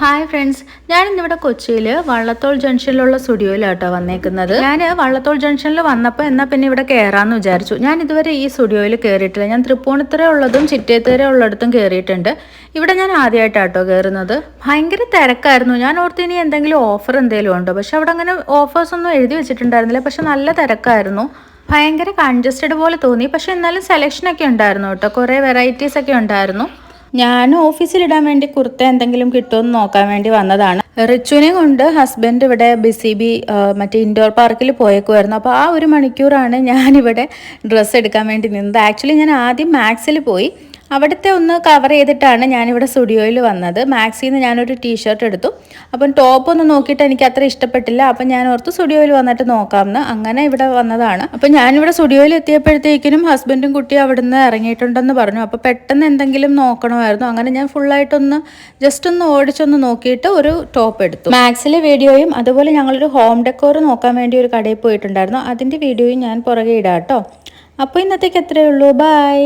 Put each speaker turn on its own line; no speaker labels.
Hi friends ഞാൻ ഇന്നിവിടെ കൊച്ചിയിൽ വള്ളത്തോൾ ജംഗ്ഷനിലുള്ള സ്റ്റുഡിയോയിലാട്ടോ വന്നേക്കുന്നത്. ഞാൻ വള്ളത്തോൾ ജംഗ്ഷനിൽ വന്നപ്പോൾ എന്നാൽ പിന്നെ ഇവിടെ കയറാമെന്ന് വിചാരിച്ചു. ഞാൻ ഇതുവരെ ഈ സ്റ്റുഡിയോയിൽ കയറിയിട്ടില്ല ഞാൻ തൃപ്പൂണിത്തുറ ഉള്ളതും ചിറ്റേത്തുര ഉള്ളിടത്തും കയറിയിട്ടുണ്ട് ഇവിടെ ഞാൻ ആദ്യമായിട്ടാട്ടോ കയറുന്നത് ഭയങ്കര തിരക്കായിരുന്നു. ഞാൻ ഓർത്ത് ഇനി എന്തെങ്കിലും ഓഫർ എന്തെങ്കിലും ഉണ്ടോ? പക്ഷെ അവിടെ അങ്ങനെ ഓഫേഴ്സൊന്നും എഴുതി വെച്ചിട്ടുണ്ടായിരുന്നില്ല. പക്ഷെ നല്ല തിരക്കായിരുന്നു. ഭയങ്കര കൺജസ്റ്റഡ് പോലെ തോന്നി. പക്ഷെ എന്നാലും സെലക്ഷനൊക്കെ ഉണ്ടായിരുന്നു കേട്ടോ. കുറേ വെറൈറ്റീസ് ഒക്കെ ഉണ്ടായിരുന്നു. ഞാൻ ഓഫീസിലിടാൻ വേണ്ടി കുർത്ത എന്തെങ്കിലും കിട്ടുമെന്ന് നോക്കാൻ വേണ്ടി വന്നതാണ്. റിച്ചുവിനെ കൊണ്ട് ഹസ്ബൻഡ് ഇവിടെ ബിസി ബി മറ്റേ ഇൻഡോർ പാർക്കിൽ പോയേക്കുമായിരുന്നു അപ്പോൾ ആ ഒരു മണിക്കൂറാണ് ഞാനിവിടെ ഡ്രസ്സ് എടുക്കാൻ വേണ്ടി നിന്നത്. ആക്ച്വലി ഞാൻ ആദ്യം മാക്സിൽ പോയി. അവിടുത്തെ ഒന്ന് കവർ ചെയ്തിട്ടാണ് ഞാനിവിടെ സ്റ്റുഡിയോയിൽ വന്നത്. മാക്സിൽ നിന്ന് ഞാനൊരു ടീഷർട്ട് എടുത്തു. അപ്പം ടോപ്പ് ഒന്ന് നോക്കിയിട്ട് എനിക്ക് അത്ര ഇഷ്ടപ്പെട്ടില്ല. അപ്പം ഞാൻ ഓർത്ത് സ്റ്റുഡിയോയിൽ വന്നിട്ട് നോക്കാമെന്ന് അങ്ങനെ ഇവിടെ വന്നതാണ്. അപ്പം ഞാനിവിടെ സ്റ്റുഡിയോയിൽ എത്തിയപ്പോഴത്തേക്കിനും ഹസ്ബൻഡും കുട്ടിയും അവിടുന്ന് ഇറങ്ങിയിട്ടുണ്ടെന്ന് പറഞ്ഞു. അപ്പോൾ പെട്ടെന്ന് എന്തെങ്കിലും നോക്കണമായിരുന്നു. അങ്ങനെ ഞാൻ ഫുള്ളായിട്ടൊന്ന് ജസ്റ്റ് ഒന്ന് ഓടിച്ചൊന്ന് നോക്കിയിട്ട് ഒരു ടോപ്പ് എടുത്തു. മാക്സിലെ വീഡിയോയും അതുപോലെ ഞങ്ങളൊരു ഹോം ഡെക്കോർ നോക്കാൻ വേണ്ടി ഒരു കടയിൽ പോയിട്ടുണ്ടായിരുന്നു. അതിന്റെ വീഡിയോയും ഞാൻ പുറകെ ഇടാം കേട്ടോ. അപ്പോൾ ഇന്നത്തേക്ക് എത്രയേ ഉള്ളൂ. ബൈ